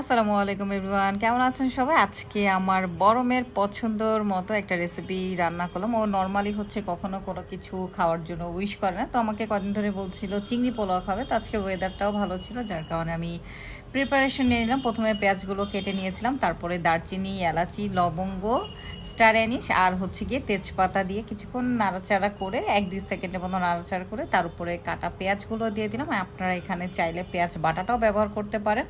আসসালামু আলাইকুম এভরিওয়ান, কেমন আছেন সবাই? আজকে আমার বড় মেয়ের পছন্দর মতো একটা রেসিপি রান্না করলাম। ও নর্মালি হচ্ছে কখনো কোনো কিছু খাওয়ার জন্য উইশ করে না। তো আমাকে কদিন ধরে বলছিল চিংড়ি পোলাও খাবে। তো আজকে ওয়েদারটাও ভালো ছিল, যার কারণে আমি প্রিপারেশন নিয়ে নিলাম। প্রথমে পেঁয়াজগুলো কেটে নিয়েছিলাম, তারপরে দারচিনি, এলাচি, লবঙ্গ স্টার অ্যানিশ আর হচ্ছে গিয়ে তেজপাতা দিয়ে কিছুক্ষণ নাড়াচাড়া করে, এক দুই সেকেন্ডের মতো নাড়াচাড়া করে তার উপরে কাটা পেঁয়াজগুলো দিয়ে দিলাম। আপনারা এখানে চাইলে পেঁয়াজ বাটাটাও ব্যবহার করতে পারেন।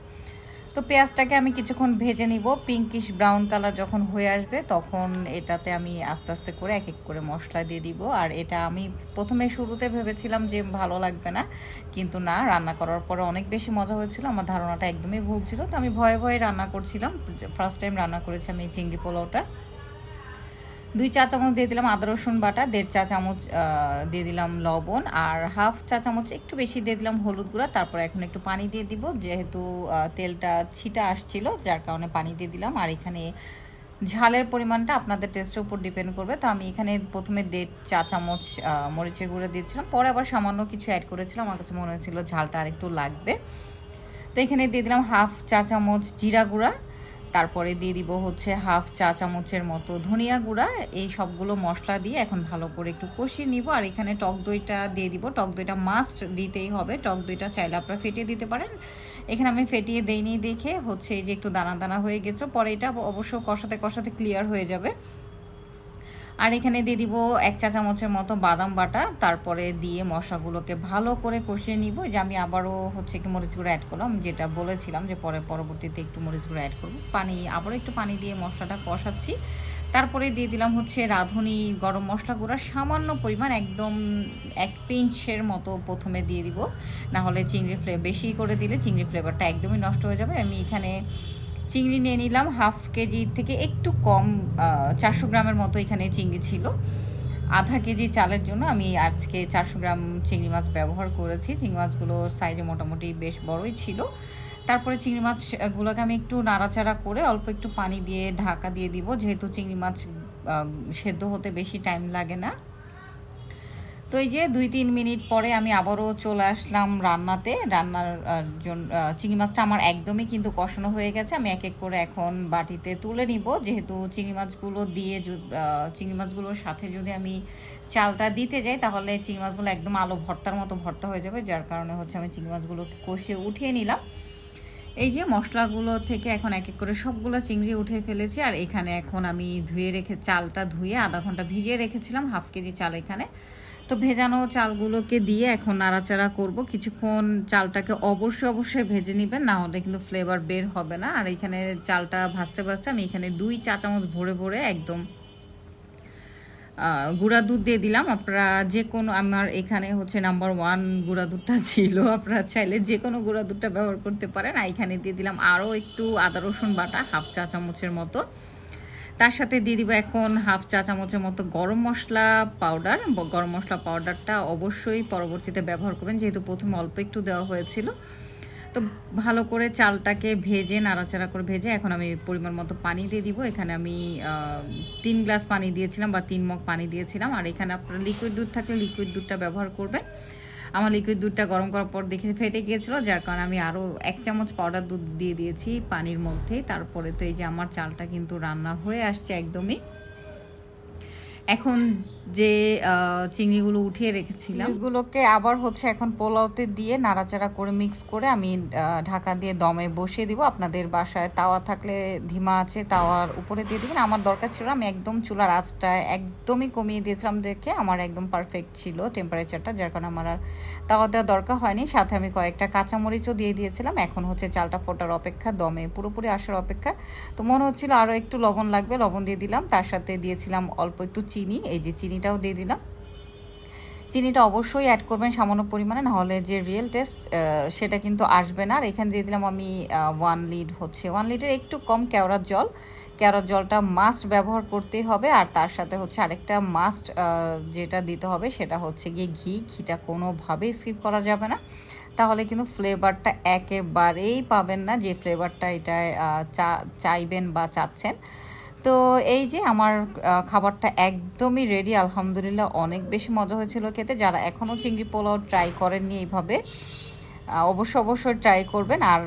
তো পেঁয়াজটাকে আমি কিছুক্ষণ ভেজে নিব। পিঙ্কিশ ব্রাউন কালার যখন হয়ে আসবে, তখন এটাতে আমি আস্তে আস্তে করে এক এক করে মশলা দিয়ে দিব। আর এটা আমি প্রথমে শুরুতে ভেবেছিলাম যে ভালো লাগবে না, কিন্তু না, রান্না করার পরে অনেক বেশি মজা হয়েছিল। আমার ধারণাটা একদমই ভুল ছিল। তো আমি ভয়ে ভয়ে রান্না করছিলাম। ফার্স্ট টাইম রান্না করেছি আমি চিংড়ি পোলাওটা। দুই চা চামচ দিয়ে দিলাম আদা, রসুন বাটা, দেড় চা চামচ দিয়ে দিলাম লবণ, আর হাফ চা চামচ একটু বেশি দিয়ে দিলাম হলুদ গুঁড়া। তারপর এখন একটু পানি দিয়ে দিব, যেহেতু তেলটা ছিটা আসছিল, যার কারণে পানি দিয়ে দিলাম। আর এখানে ঝালের পরিমাণটা আপনাদের টেস্টের উপর ডিপেন্ড করবে। তো আমি এখানে প্রথমে দেড় চা চামচ মরিচের গুঁড়ো দিয়েছিলাম। পরে আবার সামান্য কিছু অ্যাড করেছিলাম। আমার কাছে মনে হয়েছিল ঝালটা আর একটু লাগবে। তো এখানে দিয়ে দিলাম হাফ চা চামচ জিরা গুঁড়া। তারপরে দিয়ে দিব হচ্ছে হাফ চা চামচের মতো ধনিয়া গুঁড়া। এই সবগুলো মশলা দিয়ে এখন ভালো করে একটু কষিয়ে নিব। আর এখানে টক দইটা দিয়ে দিব। টক দইটা মাস্ট দিতেই হবে। টক দইটা চাইলে আপনারা ফেটিয়ে দিতে পারেন। এখানে আমি ফেটিয়ে দেইনি দেখে হচ্ছে এই যে একটু দানা দানা হয়ে গেছে। পরে এটা অবশ্য কষাতে কষাতে ক্লিয়ার হয়ে যাবে। আর এখানে দিয়ে দিব এক চা চামচের মতো বাদাম বাটা, তারপরে দিয়ে মশলাগুলোকে ভালো করে কষিয়ে নিব। যে আমি আবারও হচ্ছে একটু মরিচ গুঁড়ো অ্যাড করলাম, যেটা বলেছিলাম যে পরে পরবর্তীতে একটু মরিচ গুঁড়ো অ্যাড করব। পানি, আবারও একটু পানি দিয়ে মশলাটা কষাচ্ছি। তারপরে দিয়ে দিলাম হচ্ছে রাঁধুনি গরম মশলা গুঁড়া, সামান্য পরিমাণ একদম এক পিঞ্চের মতো প্রথমে দিয়ে দিব। না হলে চিংড়ি ফ্লে, বেশি করে দিলে চিংড়ি ফ্লেভারটা একদমই নষ্ট হয়ে যাবে। আমি এখানে চিংড়ি নিয়ে নিলাম, হাফ কেজি থেকে একটু কম চারশো গ্রামের মতো এখানে চিংড়ি ছিল। আধা কেজি চালের জন্য আমি আজকে চারশো গ্রাম চিংড়ি মাছ ব্যবহার করেছি। চিংড়ি মাছগুলোর সাইজে মোটামুটি বেশ বড়ই ছিল। তারপরে চিংড়ি মাছগুলোকে আমি একটু নাড়াচাড়া করে অল্প একটু পানি দিয়ে ঢাকা দিয়ে দিব। যেহেতু চিংড়ি মাছ সেদ্ধ হতে বেশি টাইম লাগে না। তো এই যে দুই, তিন মিনিট পরে আমি আবারও চলে আসলাম রান্নাতে। রান্নার জন্য চিংড়ি মাছটা আমার একদমই কিন্তু কষানো হয়ে গেছে। আমি এক এক করে এখন বাটিতে তুলে নিব। যেহেতু চিংড়ি মাছগুলো দিয়ে চিংড়ি মাছগুলোর সাথে যদি আমি চালটা দিতে যাই, তাহলে চিংড়ি মাছগুলো একদম আলো ভর্তার মতো ভর্তা হয়ে যাবে, যার কারণে হচ্ছে আমি চিংড়ি মাছগুলোকে কষিয়ে উঠিয়ে নিলাম। এই যে মশলাগুলো থেকে এখন এক এক করে সবগুলো চিংড়ি উঠে ফেলেছি। আর এখানে এখন আমি ধুয়ে রেখে, চালটা ধুয়ে আধা ঘণ্টা ভিজিয়ে রেখেছিলাম, হাফ কেজি চাল এখানে। তো ভেজানো চালগুলোকে দিয়ে এখন নাড়াচাড়া করব। কিছুক্ষণ চালটাকে অবশ্যই অবশ্যই ভেজে নেবেন, না হলে কিন্তু ফ্লেভার বের হবে না। আর এখানে চালটা ভাজতে ভাজতে আমি এখানে দুই চা চামচ ভরে ভরে একদম গুঁড়া দুধ দিয়ে দিলাম। আপনারা যে কোনো আমার এখানে হচ্ছে নাম্বার ওয়ান গুঁড়া দুধটা ছিল। আপনারা চাইলে যে কোনো গুঁড়া দুধটা ব্যবহার করতে পারেন। আর এখানে দিয়ে দিলাম আরও একটু আদা রসুন বাটা হাফ চা চামচের মতো। তার সাথে দিয়ে দিব এখন হাফ চা চামচের মতো গরম মশলা পাউডার। গরম মশলা পাউডারটা অবশ্যই পরবর্তীতে ব্যবহার করবেন, যেহেতু প্রথমে অল্প একটু দেওয়া হয়েছিল। তো ভালো করে চালটাকে ভেজে, নাড়াচাড়া করে ভেজে এখন আমি পরিমাণ মতো পানি দিয়ে দিব। এখানে আমি তিন গ্লাস পানি দিয়েছিলাম বা তিন মগ পানি দিয়েছিলাম। আর এখানে আপনারা লিকুইড দুধ থাকলে লিকুইড দুধটা ব্যবহার করবেন। আমার লিকুইড দুধটা গরম করার পর দেখে ফেটে গিয়েছিল, যার কারণে আমি আরও এক চামচ পাউডার দুধ দিয়ে দিয়েছি পানির মধ্যে। তারপরে তো এই যে আমার চালটা কিন্তু রান্না হয়ে আসছে একদমই। এখন যে চিংড়িগুলো উঠিয়ে রেখেছিলাম। এগুলোকে আবার হচ্ছে এখন পোলাওতে দিয়ে নাড়াচাড়া করে মিক্স করে আমি ঢাকা দিয়ে দমে বসিয়ে দিব। আপনাদের বাসায় তাওয়া থাকলে ধিমা আছে, তাওয়ার উপরে দিয়ে দিবেন। আমার দরকার ছিল আমি একদম চুলার আঁচটা একদমই কমিয়ে দিয়েছিলাম দেখে আমার একদম পারফেক্ট ছিল টেম্পারেচারটা যার কারণে আমার আর তাওয়া দেওয়ার দরকার হয়নি। সাথে আমি কয়েকটা কাঁচামরিচও দিয়ে দিয়েছিলাম। এখন হচ্ছে চালটা ফোটার অপেক্ষা, দমে পুরোপুরি আসার অপেক্ষা। তো মনে হচ্ছিল আরও একটু লবণ লাগবে, লবণ দিয়ে দিলাম। তার সাথে দিয়েছিলাম অল্প একটু চিনি এই যে চিনিটাও দিয়ে দিলাম। চিনিটা অবশ্যই অ্যাড করবেন সামান্য পরিমাণে না হলে যে রিয়েল টেস্ট সেটা কিন্তু আসবে না। আর এখানে দিয়ে দিলাম আমি ওয়ান লিড হচ্ছে ওয়ান লিটার একটু কম কেওড়ার জল। কেওড়ার জলটা মাস্ট ব্যবহার করতেই হবে। আর তার সাথে হচ্ছে আরেকটা মাস্ট যেটা দিতে হবে সেটা হচ্ছে গিয়ে ঘি। ঘিটা কোনোভাবেই স্কিপ করা যাবে না। তাহলে কিন্তু ফ্লেভারটা একেবারেই পাবেন না। যে ফ্লেভারটা আহ, চা চাইবেন বা চাচ্ছেন তো এই যে আমার খাবারটা একদমই রেডি আলহামদুলিল্লাহ অনেক বেশি মজা হয়েছিল খেতে। যারা এখনও চিংড়ি পোলাও ট্রাই করেননি এইভাবে অবশ্য অবশ্যই ট্রাই করবেন। আর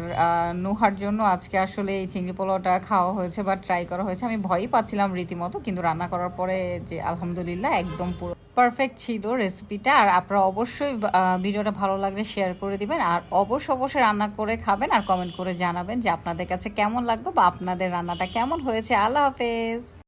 নুহার জন্য আজকে আসলে এই চিংড়ি পোলাওটা খাওয়া হয়েছে বা ট্রাই করা হয়েছে। আমি ভয়ই পাচ্ছিলাম রীতিমতো, কিন্তু রান্না করার পরে যে আলহামদুলিল্লাহ একদম পুরো পারফেক্ট ছিল রেসিপিটা আর আপনারা অবশ্যই ভিডিওটা ভালো লাগলে শেয়ার করে দিবেন। আর অবশ্য অবশ্যই রান্না করে খাবেন আর কমেন্ট করে জানাবেন যে আপনাদের কাছে কেমন লাগবে বা আপনাদের রান্নাটা কেমন হয়েছে। আল্লাহ হাফেজ।